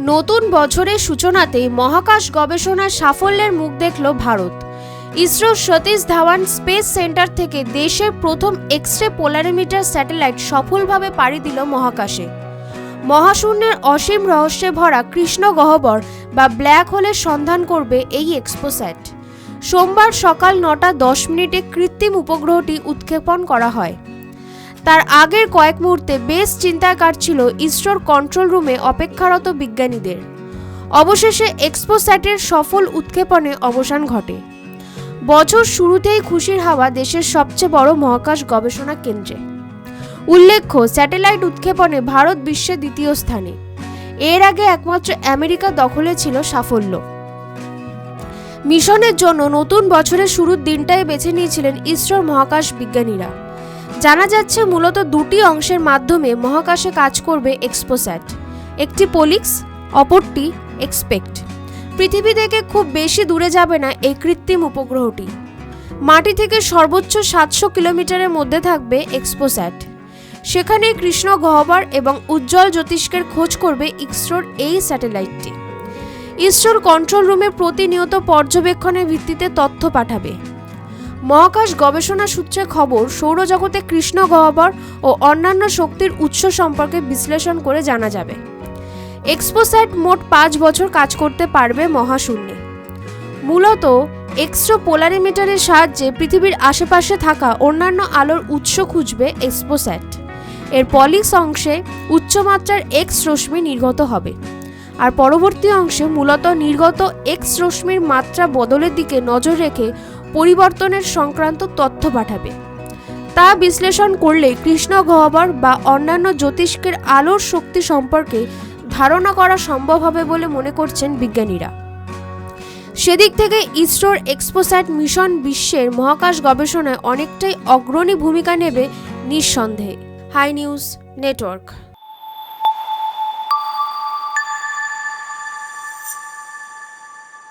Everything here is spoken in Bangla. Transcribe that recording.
নতুন বছরের সূচনাতে মহাকাশ গবেষণার সাফল্যের মুখ দেখল Bharat. ISRO Satish Dhawan space centre থেকে দেশের প্রথম এক্স রে পোলারিমিটার স্যাটেলাইট সফলভাবে পাড়ি দিল মহাকাশে। মহাশূন্যের অসীম রহস্যে ভরা কৃষ্ণ গহ্বর বা ব্ল্যাক হোলের সন্ধান করবে এই এক্সপোস্যাট সোমবার সকাল নটা দশ মিনিটে কৃত্রিম উপগ্রহটি উৎক্ষেপণ করা হয়। তার আগের কয়েক মুহূর্তে বেশ চিন্তায় কাটছিল ইসরোর কন্ট্রোল রুমে অপেক্ষারত বিজ্ঞানীদের। অবশেষে এক্সপোস্যাটের সফল উৎক্ষেপণে অবসান ঘটে। বছর শুরুতেই খুশির হাওয়া দেশের সবচেয়ে বড় মহাকাশ গবেষণা কেন্দ্রে। উল্লেখ্য স্যাটেলাইট উৎক্ষেপণে ভারত বিশ্বে দ্বিতীয় স্থানে। এর আগে একমাত্র আমেরিকা দখলে ছিল সাফল্য। মিশনের জন্য নতুন বছরের শুরুর দিনটাই বেছে নিয়েছিলেন ইসরোর মহাকাশ বিজ্ঞানীরা। জানা যাচ্ছে মূলত দুটি অংশের মাধ্যমে মহাকাশে কাজ করবে এক্সপোস্যাট। একটি পোলিক্স, অপরটি এক্সপেক্ট। পৃথিবী থেকে খুব বেশি দূরে যাবে না এই কৃত্রিম উপগ্রহটি। মাটি থেকে সর্বোচ্চ সাতশো কিলোমিটারের মধ্যে থাকবে এক্সপোস্যাট। সেখানে কৃষ্ণ গহ্বর এবং উজ্জ্বল জ্যোতিষ্কের খোঁজ করবে ইসরোর এই স্যাটেলাইটটি। ইসরোর কন্ট্রোল রুমে প্রতিনিয়ত পর্যবেক্ষণের ভিত্তিতে তথ্য পাঠাবে। মহাকাশ গবেষণা সূত্রে খবর, সৌরজগতে কৃষ্ণ গহ্বর ও অন্যান্য শক্তির উৎস সম্পর্কে বিশ্লেষণ করে জানা যাবে। এক্সপোস্যাট মোট পাঁচ বছর কাজ করতে পারবে মহাশূন্যে। মূলত এক্সট্রো পোলারিমিটারের সাহায্যে পৃথিবীর আশেপাশে থাকা অন্যান্য আলোর উৎস খুঁজবে এক্সপোস্যাট এর পলিক্স অংশে উচ্চমাত্রার এক্স রশ্মি নির্গত হবে। আর পরবর্তী অংশে মূলত নির্গত এক্স রশ্মির মাত্রা বদলের দিকে নজর রেখে পরিবর্তনের সংক্রান্ত তথ্য পাঠাবে। তা বিশ্লেষণ করলে কৃষ্ণ গহ্বর বা অন্যান্য জ্যোতিষ্কের আলোর শক্তি সম্পর্কে ধারণা করা সম্ভব হবে বলে মনে করছেন বিজ্ঞানীরা। সেদিক থেকে ইসরোর এক্সপোস্যাট মিশন বিশ্বের মহাকাশ গবেষণায় অনেকটাই অগ্রণী ভূমিকা নেবে নিঃসন্দেহে। Hi news network.